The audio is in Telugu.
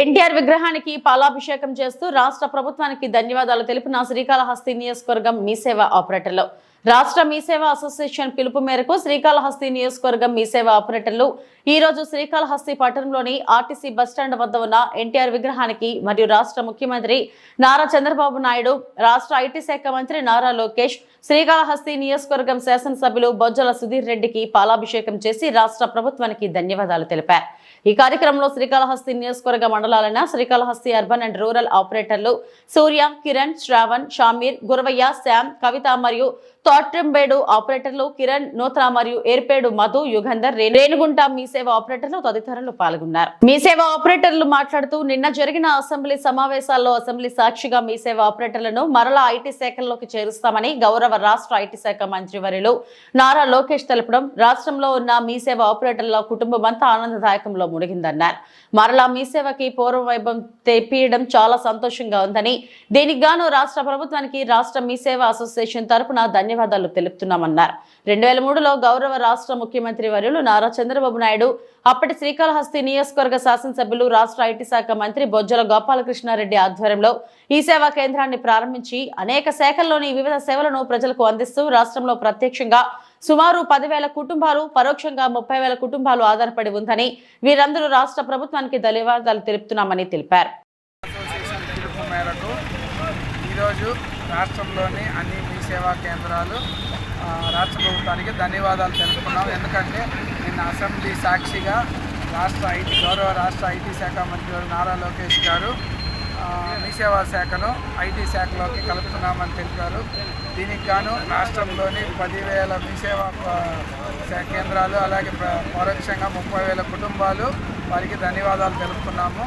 ఎన్టీఆర్ విగ్రహానికి పాలాభిషేకం చేస్తూ రాష్ట్ర ప్రభుత్వానికి ధన్యవాదాలు తెలిపిన శ్రీకాళహస్తి నియోజకవర్గం మీసేవ ఆపరేటర్లు. రాష్ట్ర మీసేవ అసోసియేషన్ పిలుపు మేరకు శ్రీకాళహస్తి నియోజకవర్గం మీసేవ ఆపరేటర్లు ఈ రోజు శ్రీకాళహస్తి పట్టణంలోని ఆర్టీసీ బస్టాండ్ వద్ద ఉన్న ఎన్టీఆర్ విగ్రహానికి మరియు రాష్ట్ర ముఖ్యమంత్రి నారా చంద్రబాబు నాయుడు రాష్ట్ర ఐటీ శాఖ మంత్రి నారా లోకేష్ శ్రీకాళహస్తి నియోజకవర్గం శాసనసభ్యులు బొజ్జల సుధీర్ రెడ్డికి పాలాభిషేకం చేసి రాష్ట్ర ప్రభుత్వానికి ధన్యవాదాలు తెలిపారు. ఈ కార్యక్రమంలో శ్రీకాళహస్తి నియోజకవర్గ మండలాలైన శ్రీకాళహస్తి అర్బన్ అండ్ రూరల్ ఆపరేటర్లు సూర్య కిరణ్ శ్రావణ్ షామీర్ గురవయ్య శ్యామ్ కవిత మరియు తోట్రంబేడు ఆపరేటర్లు కిరణ్ నూతన మరియు ఏర్పేడు మధు యుగంధర్ రేణుగుంట మీ సేవ ఆపరేటర్లు తదితరులు పాల్గొన్నారు. మీ సేవ ఆపరేటర్లు మాట్లాడుతూ నిన్న జరిగిన అసెంబ్లీ సమావేశాల్లో అసెంబ్లీ సాక్షిగా మీ సేవ ఆపరేటర్లను మరలా ఐటీ శాఖల్లోకి చేరుస్తామని గౌరవ రాష్ట్ర ఐటీ శాఖ మంత్రి వర్యులు నారా లోకేష్ తెలపడం రాష్ట్రంలో ఉన్న మీ సేవ ఆపరేటర్ల కుటుంబం అంతా ఆనందదాయకంలో మునిగిందన్నారు. మరలా మీ సేవకి పూర్వ వైభవం తెప్పియడం చాలా సంతోషంగా ఉందని దీనికి గాను రాష్ట్ర ప్రభుత్వానికి రాష్ట్ర మీ సేవ అసోసియేషన్ తరపున ధన్యవాదాలు తెలుపుతున్నామన్నారు. రెండు వేల మూడులో గౌరవ రాష్ట్ర ముఖ్యమంత్రి వర్యులు నారా చంద్రబాబు నాయుడు అప్పటి శ్రీకాళహస్తి నియోజకవర్గ శాసనసభ్యులు రాష్ట్ర ఐటీ శాఖ మంత్రి బొజ్జల గోపాలకృష్ణారెడ్డి ఆధ్వర్యంలో ఈ సేవా కేంద్రాన్ని ప్రారంభించి అనేక శాఖల్లోని వివిధ సేవలను ప్రజలకు అందిస్తూ రాష్ట్రంలో ప్రత్యక్షంగా సుమారు పదివేల కుటుంబాలు పరోక్షంగా ముప్పై వేల కుటుంబాలు ఆధారపడి ఉందని వీరందరూ రాష్ట్ర ప్రభుత్వానికి ధన్యవాదాలు తెలుపుతున్నామని తెలిపారు. ఈరోజు రాష్ట్రంలోని అన్ని సేవా కేంద్రాలు రాష్ట్ర ప్రభుత్వానికి ధన్యవాదాలు తెలుపుకున్నాం ఎందుకంటే నిన్న అసెంబ్లీ సాక్షిగా రాష్ట్ర ఐటీ గౌరవ రాష్ట్ర ఐటీ శాఖ మంత్రి నారా లోకేష్ గారు మీ సేవా శాఖను ఐటీ శాఖలోకి కలుపుతున్నామని తెలిపారు. దీనికి గాను రాష్ట్రంలోని పదివేల మీ సేవా కేంద్రాలు అలాగే ప్ర- పరోక్షంగా ముప్పై వేల కుటుంబాలు వారికి ధన్యవాదాలు తెలుపుతున్నాము.